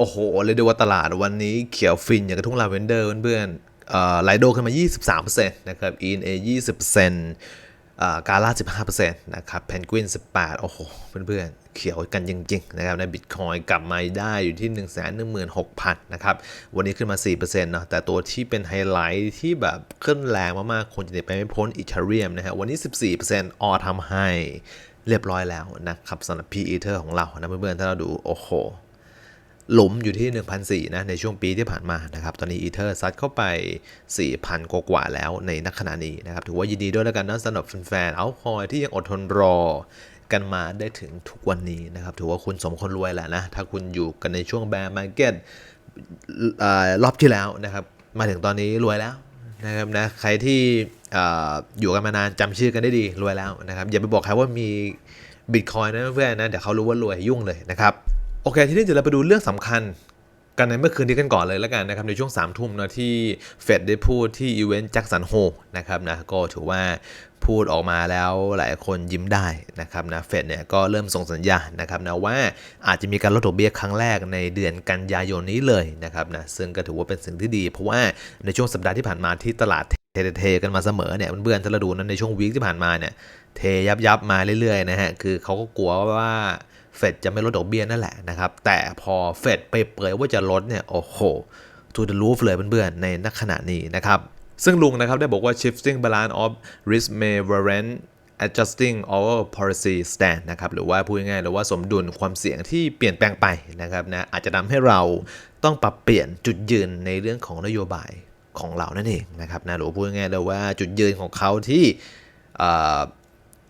โอ้โห เลยดูว่าตลาดวันนี้เขียวฟินอย่างกระทุ่งลาเวนเดอร์เพื่อนๆเอ่อไลโดขึ้นมา 23%นะครับ ENA 20%อ่ากาล่า15%นะครับเพนกวิน18 โอ้โห เพื่อนๆ เขียวกันจริงๆนะครับในบิตคอยกลับมาได้อยู่ที่ 116,000 นะครับ วันนี้ขึ้นมา 4%เนาะแต่ตัวที่เป็นไฮไลท์ที่แบบขึ้นแรงมากๆ คนจะไปไม่พ้นอีเทเรียมนะฮะวันนี้ 14%ออทำให้เรียบร้อยแล้วนะครับสำหรับ P Ether ของเรานะเพื่อนๆ ถ้าเราดู โอ้โห หลุมอยู่ที่1,400นะในช่วงปีที่ผ่านมานะครับตอนนี้อีเทอร์ซัดเข้าไป 4,000 กว่าแล้วในนักขณะนี้นะครับถือว่ายินดีด้วยแล้วกันนะสำหรับแฟนๆเอาคอยที่ยังอดทนรอกันมาได้ถึงทุกวันนี้นะครับถือว่าคุณสมคนรวยแหละนะถ้าคุณอยู่กันในช่วงแบร์มาร์เก็ตรอบที่แล้วนะครับมาถึงตอนนี้รวยแล้วนะครับนะใครที่ออยู่กันมานานจำชื่อกันได้ดีรวยแล้วนะครับอย่าไปบอกใครว่ามีบิตคอยนะเพื่อนๆนะเดี๋ยวเขารู้ว่ารวยยุ่งเลยนะครับ โอเค ทีนี้เดี๋ยวเราไปดูเรื่องสำคัญกันในเมื่อคืนนี้กันก่อนเลยแล้วกันนะครับ ในช่วง3ามทุ่มนะที่เฟดได้พูดที่อีเวนต์แจ็คสันโฮนะครับนะก็ถือว่าพูดออกมาแล้วหลายคนยิ้มได้นะครับนะเฟดเนี่ยก็เริ่มส่งสัญญาณนะครับนะว่าอาจจะมีการลดดอกเบี้ยครั้งแรกในเดือนกันยายนนี้เลยนะครับนะซึ่งก็ถือว่าเป็นสิ่งที่ดี เพราะว่าในช่วงสัปดาห์ที่ผ่านมาที่ตลาดเทเทๆกันมาเสมอเนี่ยเพื่อนๆถ้าเราดูนั้นในช่วงวีคที่ผ่านมาเนี่ยเทยับยับมาเรื่อยๆนะฮะคือเขาก็กลัวว่า เฟดจะไม่ลดดอกเบี้ยนั่นแหละนะครับ แต่พอเฟดไปเผยว่าจะลดเนี่ย โอ้โห to the roof เลยเพื่อนๆในนักขณะนี้นะครับ ซึ่งลุงนะครับได้บอกว่า shifting balance of risk may warrant adjusting our policy stand นะครับหรือว่าพูดง่ายๆหรือว่าสมดุลความเสี่ยงที่เปลี่ยนแปลงไปนะครับนะอาจจะทำให้เราต้องปรับเปลี่ยนจุดยืนในเรื่องของนโยบายของเรานั่นเองนะครับนะหรือพูดง่ายๆเลยว่าจุดยืนของเขาที่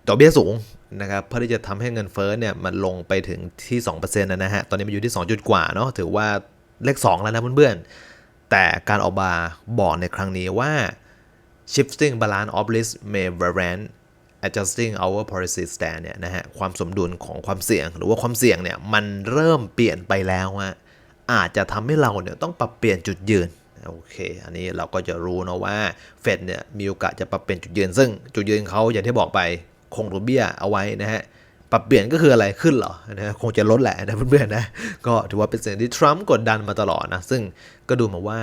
ดอกเบี้ยสูง นะครับเพื่อที่จะทำให้เงินเฟ้อเนี่ยมันลงไปถึงที่2%นะนะฮะตอนนี้มันอยู่ที่ 2 จุดกว่าเนาะถือว่าเลข 2 แล้วนะเพื่อนๆ แต่การออกมาบอกในครั้งนี้ว่า shifting balance of risk may warrant adjusting our policy stand เนี่ยนะฮะความสมดุลของความเสี่ยง หรือว่าความเสี่ยงเนี่ยมันเริ่มเปลี่ยนไปแล้วฮะอาจจะทำให้เราเนี่ยต้องปรับเปลี่ยนจุดยืนโอเค อันนี้เราก็จะรู้นะว่าเฟดเนี่ยมีโอกาสจะปรับเปลี่ยนจุดยืน ซึ่งจุดยืนเขาอย่างที่บอกไป คงดอกเบี้ยเอาไว้นะฮะปรับเปลี่ยนก็คืออะไรขึ้นเหรอนะคงจะลดแหละนะเพื่อนๆนะก็ถือว่าเป็นสิ่งที่ทรัมป์กดดันมาตลอดนะซึ่งก็ดูมาว่า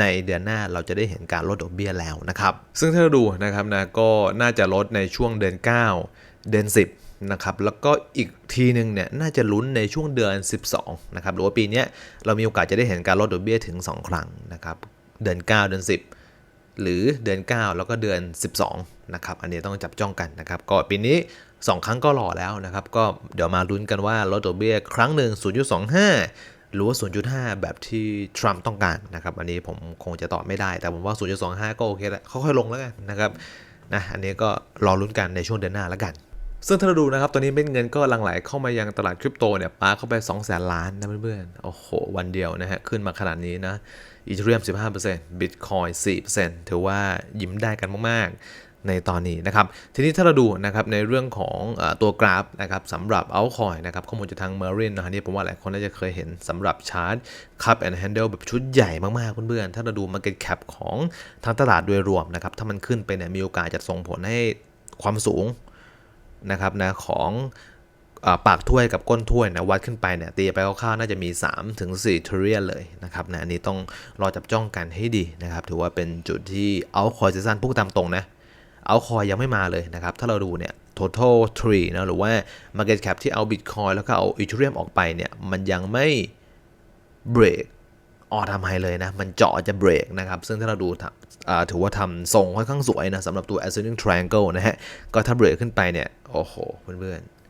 ในเดือนหน้าเราจะได้เห็นการลดดอกเบี้ยแล้วนะครับ ซึ่งถ้าเราดูนะครับนะก็น่าจะลดในช่วงเดือน 9 เดือน 10นะครับแล้วก็อีกทีหนึ่งเนี่ยน่าจะลุ้นในช่วงเดือน 12นะครับหรือว่าปีนี้เรามีโอกาสจะได้เห็นการลดดอกเบี้ยถึง 2 ครั้งนะครับเดือน 9 เดือน 10 หรือเดือน 9 แล้วก็เดือน 12นะครับอันนี้ต้องจับจ้องกันนะครับก็ปีนี้ 2 ครั้งก็หล่อแล้วนะครับก็เดี๋ยวมาลุ้นกันว่าลดดอกเบี้ยครั้งหนึ่ง 0.25 หรือว่า 0.5 แบบที่ทรัมป์ต้องการนะครับอันนี้ผมคงจะตอบไม่ได้ แต่ผมว่า 0.25 ก็โอเคแล้วค่อยๆลงแล้วกันนะครับนะอันนี้ก็รอลุ้นกันในช่วงเดือนหน้าแล้วกันซึ่งถ้าเราดูนะครับ ตอนนี้เม็ดเงินก็หลั่งไหลเข้ามายังตลาดคริปโตเนี่ยปาเข้าไป 2 0 0แสนล้านนะเพื่อนๆ โอ้โห วันเดียวนะฮะ ขึ้นมาขนาดนี้นะ อีเทเรียม 15% Bitcoin 4%ถือว่ายิ้มได้กันมาก ๆ ในตอนนี้นะครับ ทีนี้ถ้าเราดูนะครับในเรื่องของอตัวกราฟนะครับสำหรับ altcoin นะครับข้อมูลจากทาง Merlin นะฮะนี่ผมว่าหลายคนน่าจะเคยเห็นสำหรับชาร์ต Cup and Handle แบบชุดใหญ่มาก ๆ เพื่อน ๆ ถ้าเราดู Market Cap ของทั้งตลาดโดยรวมนะครับ ถ้ามันขึ้นไปเนี่ยมีโอกาสจะส่งผลให้ความสูงนะครับนะของ ปากถ้วยกับก้นถ้วยนะวัดขึ้นไปเนี่ยตีไปคร่าวๆน่าจะมี3ถึง4 t r i l l i o n เลยนะครับนะอันนี้ต้องรอจับจ้องกันให้ดีนะครับ ถือว่าเป็นจุดที่เอาคอยซีซันพูดตามตรงนะเอาคอยยังไม่มาเลยนะครับ ถ้าเราดูเนี่ย total tree นะหรือว่า market cap ที่เอา bitcoin แล้วก็เอา ethereum ออกไปเนี่ยมันยังไม่ break ออทำไฮเลยนะ มันเจาะจะเบรกนะครับ ซึ่งถ้าเราดูถือว่าทำทรงค่อนข้างสวยนะสำหรับตัว ascending triangle นะฮะ ก็ถ้าเบรกขึ้นไปเนี่ย โอ้โห เพื่อนๆ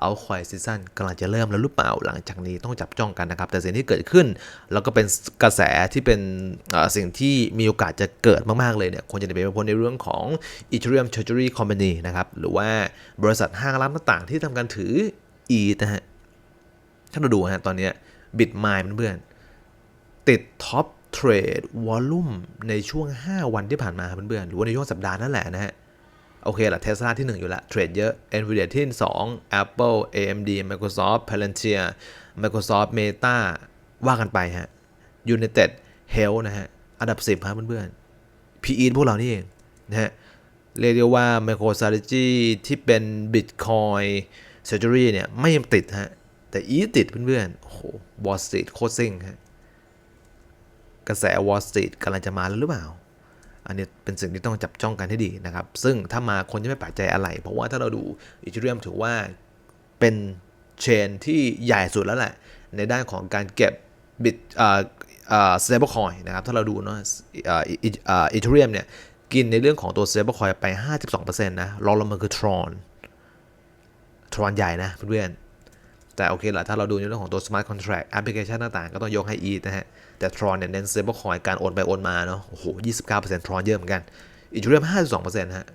เอาควายซีซั่นกำลังจะเริ่มแล้วหรือเปล่าหลังจากนี้ต้องจับจ้องกันนะครับ แต่สิ่งที่เกิดขึ้น แล้วก็เป็นกระแสที่เป็นสิ่งที่มีโอกาสจะเกิดมาก ๆ เลยเนี่ยควรจะเป็นในเรื่องของ Ethereum Treasury Company นะครับ หรือว่าบริษัทห้างร้านต่าง ๆ ที่ทำการถือ e นะฮะ ถ้าเราดูฮะตอนนี้บิตไมล์เพื่อนๆติดท็อปเทรดวอลลุ่มในช่วง 5 วันที่ผ่านมาเพื่อนๆหรือว่าในช่วงสัปดาห์นั่นแหละนะฮะ โอเคละเทสลาที่ 1 อยู่ละเทรดเยอะ Nvidia ที่ 2 Apple AMD Microsoft Palantir Microsoft Meta ว่ากันไปฮะ United Health นะฮะ อันดับ 10 ครับเพื่อนๆ PE พวกเรานี่เองนะฮะ เรียกได้ว่า MicroStrategy ที่เป็น Bitcoin Surgery เนี่ย ไม่ยังติดฮะ แต่อีติดเพื่อนๆ โอ้โห Wall Street โคตรซิ่งฮะ กระแส Wall Street กำลังจะมาแล้วหรือเปล่า อันนี้เป็นสิ่งที่ต้องจับจ้องกันให้ดีนะครับ ซึ่งถ้ามาคนจะไม่แปลกใจอะไร เพราะว่าถ้าเราดูอีเทเรียมถือว่าเป็นเชนที่ใหญ่สุดแล้วแหละ ในด้านของการเก็บบิตอ่าอ่า stable coin นะครับ ถ้าเราดูเนาะอ่าอีอ่าอีเทเรียมเนี่ย กินในเรื่องของตัว stable coin ไป 52%นะรองลงมาคือ Tron Tron ใหญ่นะเพื่อนๆ แต่โอเคแหละถ้าเราดูในเรื่องของตัว smart contract แอปพลิเคชันต่างๆ ก็ต้องยกให้ e นะฮะ แต่ Tron เนี่ยเน้น stable coin การโอนไปโอนมาเนาะ โอ้โห 29% Tron เยอะเหมือนกัน Ethereum 52%ฮะ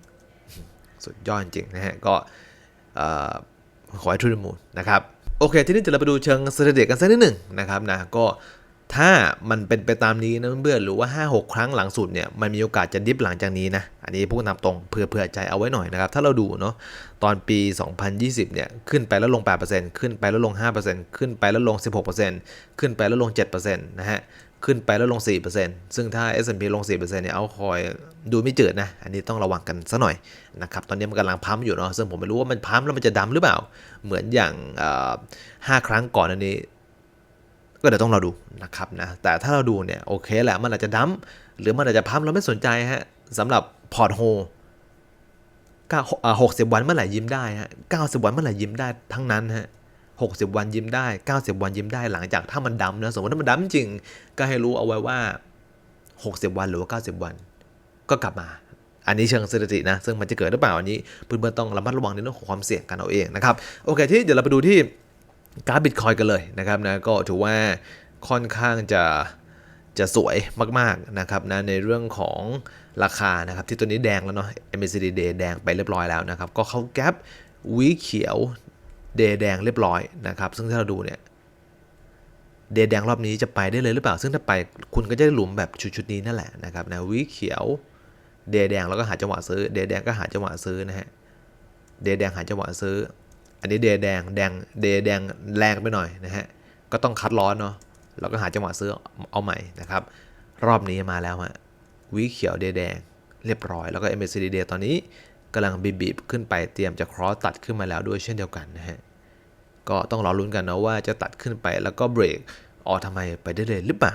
สุดยอดจริงๆนะฮะ ก็เอ่อขอให้ทุนมูลนะครับ โอเค ทีนี้เดี๋ยวเราไปดูเชิงสถิติกันสักนิดหนึ่งนะครับนะ ก็ ถ้ามันเป็นไปตามนี้นะเพื่อนหรือว่า 5-6 ครั้งหลังสุดเนี่ยมันมีโอกาสจะดิฟหลังจากนี้นะ อันนี้พูดตามตรงเผื่อเผื่อใจเอาไว้หน่อยนะครับ ถ้าเราดูเนาะตอนปี 2020 เนี่ยขึ้นไปแล้วลง 8%ขึ้นไปแล้วลง 5%ขึ้นไปแล้วลง 16%ขึ้นไปแล้วลง 7%นะฮะขึ้นไปแล้วลง 4%ซึ่งถ้า S&P ลง 4%เนี่ยเอาคอยดูไม่จืดนะ อันนี้ต้องระวังกันซะหน่อยนะครับ ตอนนี้มันกำลังพัมอยู่เนาะ ซึ่งผมไม่รู้ว่ามันพัมแล้วมันจะดำหรือเปล่า เหมือนอย่างห้าครั้งก่อนอันนี้ ก็เดี๋ยวต้องเราดูนะครับนะแต่ถ้าเราดูเนี่ยโอเคแหละมันอาจจะดั้มหรือมันอาจจะพัมเราไม่สนใจฮะสำหรับพอร์ตโฮหกสิบวันเมื่อไหร่ยิ้มได้ฮะเก้าสิบวันเมื่อไหร่ยิ้มได้ทั้งนั้นฮะหกสิบวันยิ้มได้เก้าสิบวันยิ้มได้หลังจากถ้ามันดำนะสมมติถ้ามันดำจริง ก็ให้รู้เอาไว้ว่าหกสิบวันหรือว่าเก้าสิบวัน ก็กลับมา อันนี้เชิงสถิตินะ ซึ่งมันจะเกิดหรือเปล่าอันนี้เพื่อนๆต้องระมัดระวังในเรื่องของความเสี่ยงกันเอาเองนะครับโอเคที่เดี๋ยวเราไปดูที่ กราฟบิตคอยกันเลยนะครับนะก็ถือว่าค่อนข้างจะจะสวยมากๆนะครับนะในเรื่องของราคานะครับที่ตัวนี้แดงแล้วเนาะ MACD Day แดงไปเรียบร้อยแล้วนะครับ ก็เข้าแกลบวีเขียว Day แดงเรียบร้อยนะครับ ซึ่งถ้าเราดูเนี่ยเดย์แดงรอบนี้จะไปได้เลยหรือเปล่า ซึ่งถ้าไปคุณก็จะได้หลุมแบบชุดๆนี้นั่นแหละนะครับนะวีเขียว เดย์แดงแล้วก็หาจังหวะซื้อ เดย์แดงก็หาจังหวะซื้อนะฮะ เดย์แดงหาจังหวะซื้อ อันนี้เดแดงแดงเดแดงแรงไปหน่อยนะฮะ ก็ต้องคัดร้อนเนาะเราก็หาจังหวะซื้อเอาใหม่นะครับ รอบนี้มาแล้วฮะวีเขียวเดแดงเรียบร้อย แล้วก็ MACD Day ตอนนี้กำลังบีบๆขึ้นไปเตรียมจะครอสตัดขึ้นมาแล้วด้วยเช่นเดียวกันนะฮะก็ต้องรอลุ้นกันนะว่าจะตัดขึ้นไปแล้วก็เบรกออกทำไมไปได้เลยหรือเปล่า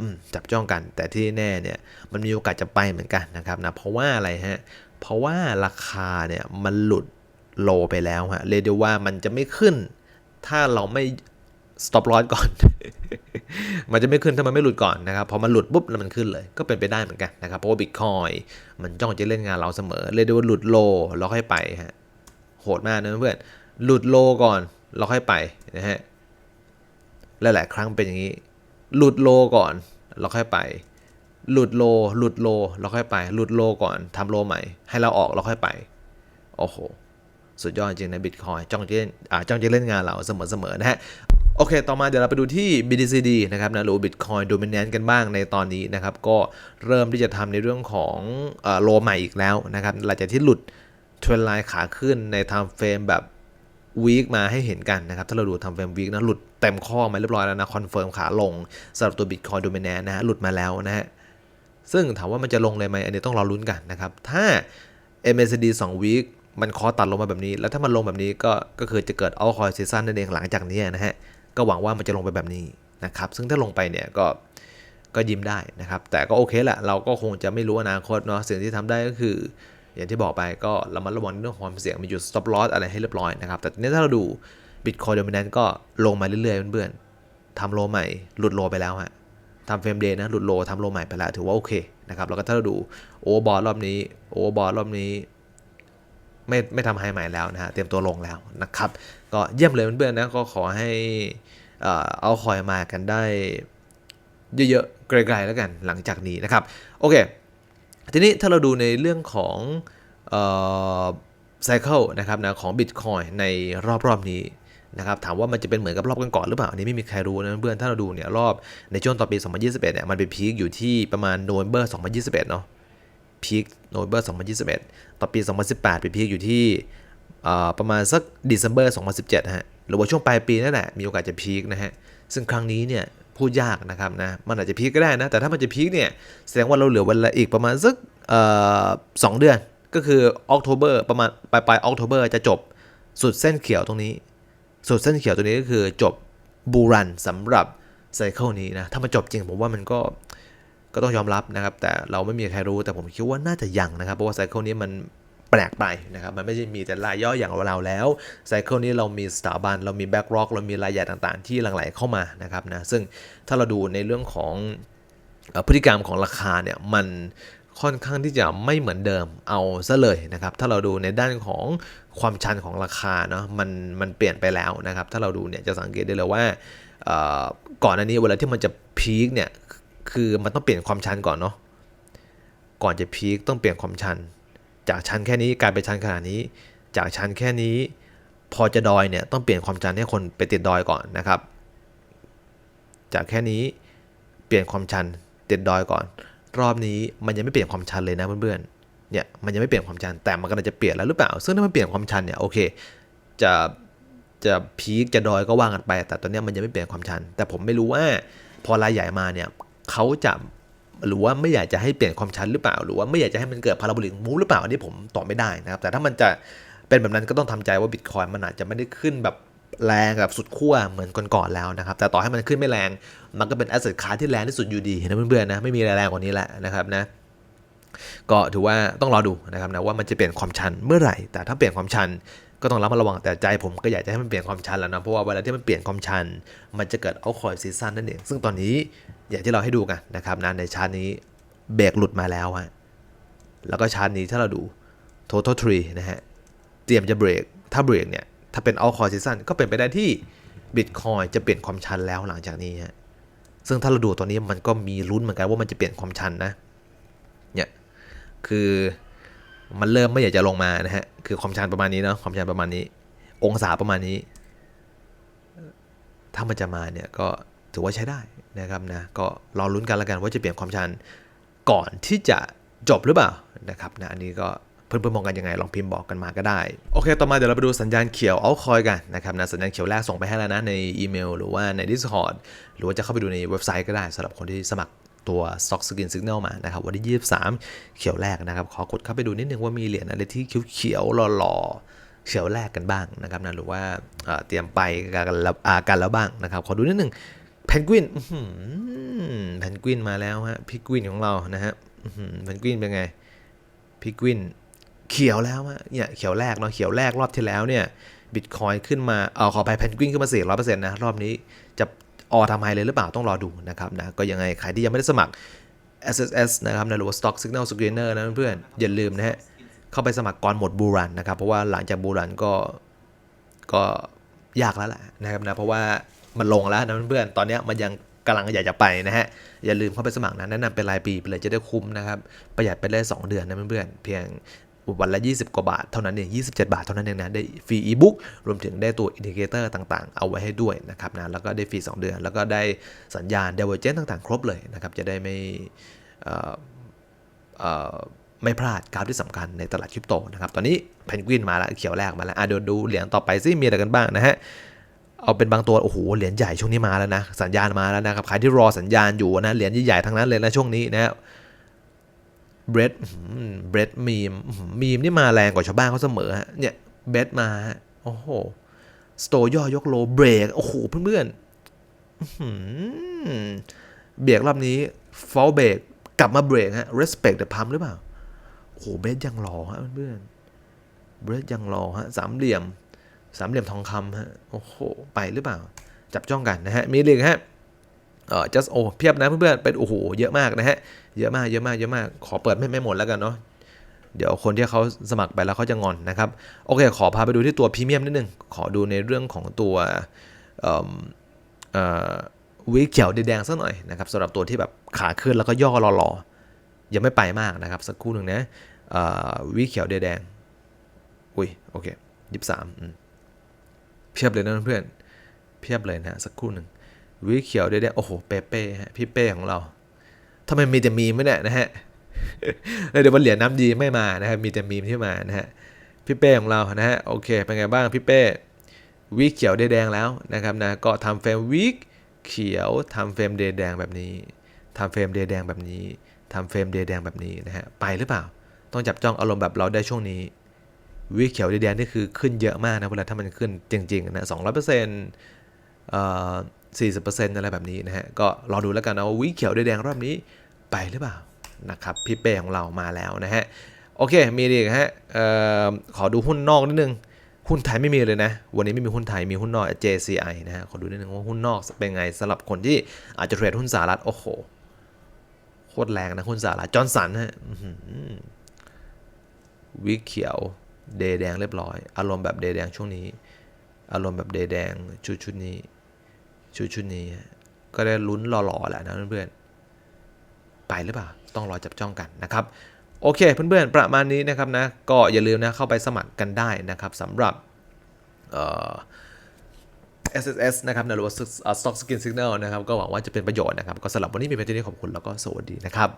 อืมจับจ้องกัน แต่ที่แน่เนี่ยมันมีโอกาสจะไปเหมือนกันนะครับนะเพราะว่าอะไรฮะเพราะว่าราคาเนี่ยมันหลุด โลไปแล้วฮะเรียกได้ว่ามันจะไม่ขึ้น ถ้าเราไม่ stop loss ก่อน มันจะไม่ขึ้นถ้ามันไม่หลุดก่อนนะครับพอมันหลุดปุ๊บแล้วมันขึ้นเลย ก็เป็นไปได้เหมือนกันนะครับเพราะว่าบิตคอยมันจ้องจะเล่นงานเราเสมอ เรียกได้ว่าหลุดโลแล้วค่อยไปฮะโหดมากนะเพื่อนหลุดโลก่อนเราค่อยไปนะฮะหลายๆครั้งเป็นอย่างนี้ หลุดโลก่อนเราค่อยไป หลุดโล หลุดโลเราค่อยไป หลุดโลก่อนทำโลใหม่ ให้เราออกเราค่อยไปโอ้โห สุดยอดจริงนะบิตคอยจ้องจะเล่นอ่าจ้องจะเล่นงานเราเสมอๆนะฮะโอเค ต่อมาเดี๋ยวเราไปดูที่ BTCD นะครับนะหรือ Bitcoin Dominance กันบ้างในตอนนี้นะครับ ก็เริ่มที่จะทำในเรื่องของอโลใหม่อีกแล้วนะครับ หลังจากที่หลุดเทรนไลน์ขาขึ้นในไทม์เฟรมแบบวีคมาให้เห็นกันนะครับ ถ้าเราดูไทม์เฟรมวีคนะ หลุดเต็มข้อมาเรียบร้อยแล้วนะ คอนเฟิร์มขาลงสำหรับตัว Bitcoin Dominance นะฮะ หลุดมาแล้วนะฮะ ซึ่งถามว่ามันจะลงเลยไหมอันนี้ต้องรอลุ้นกันนะครับ ถ้า MACD 2 week มันคอตัดลงมาแบบนี้ แล้วถ้ามันลงแบบนี้ก็ก็คือจะเกิด alt coin season นั่นเองหลังจากนี้นะฮะก็หวังว่ามันจะลงไปแบบนี้นะครับซึ่งถ้าลงไปเนี่ยก็ก็ยิ้มได้นะครับ แต่ก็โอเคแหละเราก็คงจะไม่รู้อนาคตเนาะสิ่งที่ทำได้ก็คือ อย่างที่บอกไปก็ระมัดระวังเรื่องความเสี่ยงมีจุด stop loss อะไรให้เรียบร้อยนะครับ แต่ทีนี้ถ้าเราดู Bitcoin Dominance ก็ลงมาเรื่อยๆเพื่อนๆทำโลใหม่ หลุดโลไปแล้วฮะทำเฟรมเดย์นะหลุดโลทำโลใหม่ไปแล้วถือว่าโอเคนะครับแล้วก็ถ้าเราดูโอเวอร์บอลรอบนี้โอเวอร์บอลรอบนี้ ไม่ไม่ทำไฮใหม่แล้วนะฮะเตรียมตัวลงแล้วนะครับ ก็เยี่ยมเลยเพื่อนๆนะก็ขอให้เอ่อเอาคอยมากันได้เยอะๆไกลๆแล้วกันหลังจากนี้นะครับ โอเค ทีนี้ถ้าเราดูในเรื่องของไซเคิลนะครับนะของ Bitcoin ในรอบๆนี้นะครับถามว่ามันจะเป็นเหมือนกับรอบก่อนๆหรือเปล่า อันนี้ไม่มีใครรู้นะเพื่อนถ้าเราดูเนี่ยรอบในช่วงตอนปี 2021เนี่ยมันเป็นพีคอยู่ที่ประมาณโนเวม ber 2021 เนาะ พีคโนเวม ber 2021 ต่อปี 2018เป็นพีคอยู่ที่ประมาณสัก December 2017ฮะหรือว่าช่วงปลายปีนั่นแหละมีโอกาสจะพีคนะฮะซึ่งครั้งนี้เนี่ยพูดยากนะครับนะมันอาจจะพีคก็ได้นะแต่ถ้ามันจะพีคเนี่ยแสดงว่าเราเหลือเวลาอีกประมาณสักสองเดือน ก็คือออกโทเบอร์ประมาณปลายปลายออกโทเบอร์จะจบสุดเส้นเขียวตรงนี้ สุดเส้นเขียวตัวนี้ก็คือจบบูรันสำหรับไซเคิลนี้นะถ้ามันจบจริงผมว่ามันก็ ก็ต้องยอมรับนะครับ แต่เราไม่มีใครรู้แต่ผมคิดว่าน่าจะยังนะครับ เพราะว่าไซเคิลนี้มันแปลกไปนะครับ มันไม่ใช่มีแต่รายย่อยอย่างเราแล้วไซเคิลนี้เรามีสถาบัน เรามีแบ็กร็อกเรามีรายใหญ่ต่างๆ ที่หลั่งไหลเข้ามานะครับนะซึ่งถ้าเราดูในเรื่องของพฤติกรรมของราคาเนี่ยมันค่อนข้างที่จะไม่เหมือนเดิมเอาซะเลยนะครับ ถ้าเราดูในด้านของความชันของราคาเนาะมันมันเปลี่ยนไปแล้วนะครับ ถ้าเราดูเนี่ยจะสังเกตได้เลยว่าก่อนอันนี้เวลาที่มันจะพีคเนี่ย คือมันต้องเปลี่ยนความชันก่อนเนาะก่อนจะพีคต้องเปลี่ยนความชัน จากชันแค่นี้กลายเป็นชันขนาดนี้ จากชันแค่นี้ พอจะดอยเนี่ยต้องเปลี่ยนความชันให้คนไปติดดอยก่อนนะครับ จากแค่นี้เปลี่ยนความชันติดดอยก่อน รอบนี้มันยังไม่เปลี่ยนความชันเลยนะเพื่อนๆเนี่ยมันยังไม่เปลี่ยนความชันแต่มันกำลังจะเปลี่ยนแล้วหรือเปล่า ซึ่งถ้ามันเปลี่ยนความชันเนี่ยโอเคจะจะพีคจะดอยก็ว่ากันไป แต่ตอนนี้มันยังไม่เปลี่ยนความชัน แต่ผมไม่รู้ว่าพอรายใหญ่มาเนี่ย เขาจะหรือว่าไม่อยากจะให้เปลี่ยนความชันหรือเปล่า หรือว่าไม่อยากจะให้มันเกิดพาราโบลิกมูฟหรือเปล่าอันนี้ผมตอบไม่ได้นะครับ แต่ถ้ามันจะเป็นแบบนั้นก็ต้องทำใจว่าบิตคอยมันอาจจะไม่ได้ขึ้นแบบแรงแบบสุดขั้วเหมือนก่อนๆแล้วนะครับ แต่ต่อให้มันขึ้นไม่แรง มันก็เป็นแอสเซทคาที่แรงที่สุดอยู่ดีนะเพื่อนๆนะไม่มีอะไรแรงกว่านี้แหละนะครับนะก็ถือว่าต้องรอดูนะครับนะว่ามันจะเปลี่ยนความชันเมื่อไหร่ แต่ถ้าเปลี่ยนความชัน ก็ต้องระมัดระวังแต่ใจผมก็อยากจะให้มันเปลี่ยนความชันแล้วนะเพราะว่าเวลาที่มันเปลี่ยนความชัน มันจะเกิดเอาคอยซีซั่นนั่นเองซึ่งตอนนี้อย่างที่เราให้ดูกันนะครับนะในชาร์ตนี้เบรกหลุดมาแล้วฮะแล้วก็ชาร์ตนี้ถ้าเราดู total tree นะฮะเตรียมจะเบรกถ้าเบรกเนี่ยถ้าเป็นเอาคอยซีซั่นก็เป็นไปได้ที่ Bitcoin จะเปลี่ยนความชันแล้วหลังจากนี้ฮะซึ่งถ้าเราดูตัวนี้มันก็มีลุ้นเหมือนกันว่ามันจะเปลี่ยนความชันนะเนี่ยคือ มันเริ่มไม่อยากจะลงมานะฮะ คือความชันประมาณนี้เนาะ ความชันประมาณนี้ องศาประมาณนี้ ถ้ามันจะมาเนี่ยก็ถือว่าใช้ได้นะครับนะ ก็รอลุ้นกันแล้วกันว่าจะเปลี่ยนความชันก่อนที่จะจบหรือเปล่านะครับนะ อันนี้ก็เพื่อนๆมองกันยังไงลองพิมพ์บอกกันมาก็ได้ โอเค ต่อมาเดี๋ยวเราไปดูสัญญาณเขียวเอาคอยกันนะครับนะสัญญาณเขียวแรกส่งไปให้แล้วนะในอีเมล หรือว่าใน Discord หรือว่าจะเข้าไปดูในเว็บไซต์ก็ได้สำหรับคนที่สมัคร ตัว Stock Skin Signal มานะครับวันที่ 23 เขียวแรกนะครับขอกดเข้าไปดูนิดนึงว่ามีเหรียญอะไรที่เขียวๆหล่อๆเขียวแรกกันบ้างนะครับนะหรือว่าเตรียมไปกันแล้วกันแล้วบ้างนะครับขอดูนิดนึงเพนกวินเพนกวินมาแล้วฮะพี่กวินของเรานะฮะเพนกวินเป็นไงพี่กวินเขียวแล้วอะเนี่ยเขียวแรกเนาะเขียวแรกรอบที่แล้วเนี่ยบิตคอยขึ้นมาเออขอไปแพนกวินขึ้นมาสี่ร้อยเปอร์เซ็นต์นะรอบนี้จะ ออทำไมเลยหรือเปล่าต้องรอดูนะครับนะก็ยังไงใครที่ยังไม่ได้สมัคร SSS นะครับนะหรือว่า Stock Signal Screener นะเพื่อนๆอย่าลืมนะฮะเข้าไปสมัครก่อนหมดบูรันนะครับเพราะว่าหลังจากบูรันก็ก็ยากแล้วแหละนะครับนะเพราะว่ามันลงแล้วนะเพื่อนๆตอนนี้มันยังกำลังอยากจะไปนะฮะ อย่าลืมเข้าไปสมัครนะแนะนำเป็นรายปีไปเลยจะได้คุ้มนะครับ ประหยัดไปได้ 2 เดือนนะเพื่อนๆเพียง วันละ 20 กว่าบาทเท่านั้นเอง27 บาทเท่านั้นเองนะได้ฟรีอีบุ๊กรวมถึงได้ตัวอินดิเคเตอร์ต่างๆ เอาไว้ให้ด้วยนะครับนะแล้วก็ได้ฟรี 2 เดือน แล้วก็ได้สัญญาณ d ดเวอร์เจนต่างๆ ครบเลยนะครับจะได้ไม่เอ่อเอ่อไม่พลาดกราฟที่สำคัญในตลาดคริปโตนะครับตอนนี้เพนกวินมาแล้วเขียวแรกมาแล้วอะเดี๋ยวดูเหรียญต่อไปซิมีอะไรกันบ้างนะฮะเอาเป็นบางตัวโอ้โหเหรียญใหญ่ช่วงนี้มาแล้วนะสัญญาณมาแล้วนะครับใครที่รอสัญญาณอยู่นะเหรียญใหญ่ๆทั้งนั้นเลยนะช่วงนี้นะ เบรดเบรดมีมมีมนี่มาแรงกว่าชาวบ้านเขาเสมอฮะเนี่ยเบรดมาฮะโอ้โหสโตย่อยกโลเบรกโอ้โหเพื่อนๆอื้อหือเบรกรอบนี้ฟอลเบรกกลับมาเบรกฮะ respect the pump หรือเปล่าโอ้โหเบรดยังรอฮะเพื่อนๆเบรดยังรอฮะสามเหลี่ยม สามเหลี่ยมทองคำฮะโอ้โหไปหรือเปล่า จับจ้องกันนะฮะ มีเรื่องฮะ เอ่อ just โอเพียบนะเพื่อนๆเป็นโอ้โหเยอะมากนะฮะเยอะมากเยอะมากเยอะมากขอเปิดไม่ไม่หมดแล้วกันเนาะเดี๋ยวคนที่เขาสมัครไปแล้วเขาจะงอนนะครับ โอเค ขอพาไปดูที่ตัวพรีเมียมนิดนึง ขอดูในเรื่องของตัวเอ่อเอ่อวิเขียวแดงสักหน่อยนะครับสำหรับตัวที่แบบขาขึ้นแล้วก็ย่อรอๆยังไม่ไปมากนะครับ สักครู่หนึ่งนะเอ่อวิเขียวแดงอุ้ยโอเคยี่สิบสามเพียบเลยนะเพื่อนเพียบเลยนะสักครู่หนึ่ง วิเขียวแดงๆโอ้โห เปเป้ฮะพี่เป้ของเราทำไมมีแต่มีมไม่เนี่ยนะฮะเดี๋ยววันเหรียญน้ำดีไม่มานะครับมีแต่มีมที่มานะฮะพี่เป้ของเรานะฮะโอเคเป็นไงบ้างพี่เป้วิเขียวแดงแล้วนะครับนะก็ทำเฟรมวิเขียวทำเฟรมเดแดงแบบนี้ทำเฟรมเดแดงแบบนี้ทำเฟรมเดแดงแบบนี้นะฮะไปหรือเปล่า ต้องจับจ้องอารมณ์แบบเราได้ช่วงนี้วิเขียวแดงนี่คือขึ้นเยอะมากนะเวลาถ้ามันขึ้นจริงๆนะสองร้อยเปอร์เซ็นต์อ่อ 40%อะไรแบบนี้นะฮะ ก็รอดูแล้วกันนะว่าวิเขียวแดงรอบนี้ไปหรือเปล่านะครับพี่เป้ของเรามาแล้วนะฮะ โอเค มีอีกฮะออขอดูหุ้นนอกนิดนึง หุ้นไทยไม่มีเลยนะ วันนี้ไม่มีหุ้นไทยมีหุ้นนอก JCI นะฮะ ขอดูนิดนึงว่าหุ้นนอกเป็นไงสำหรับคนที่อาจจะเทรดหุ้นสหรัฐโอ้โหโคตรแรงนะหุ้นสหรัฐจอห์นสันฮะวิเขียวเดแดงเรียบร้อย อารมณ์แบบเดแดงช่วงนี้ อารมณ์แบบเดแดงชุดชุดนี้ ชุดชุดนี้ ก็ได้ลุ้นหล่อๆแหละนะเพื่อนๆไปหรือเปล่า ต้องรอจับจ้องกันนะครับ โอเคเพื่อนๆประมาณนี้นะครับนะก็อย่าลืมนะเข้าไปสมัครกันได้นะครับสำหรับเอ่อ SSS นะครับหรือว่า Stock Skin Signal นะครับ ก็หวังว่าจะเป็นประโยชน์นะครับ ก็สำหรับวันนี้มีเพียงเท่านี้ขอบคุณแล้วก็สวัสดีนะครับ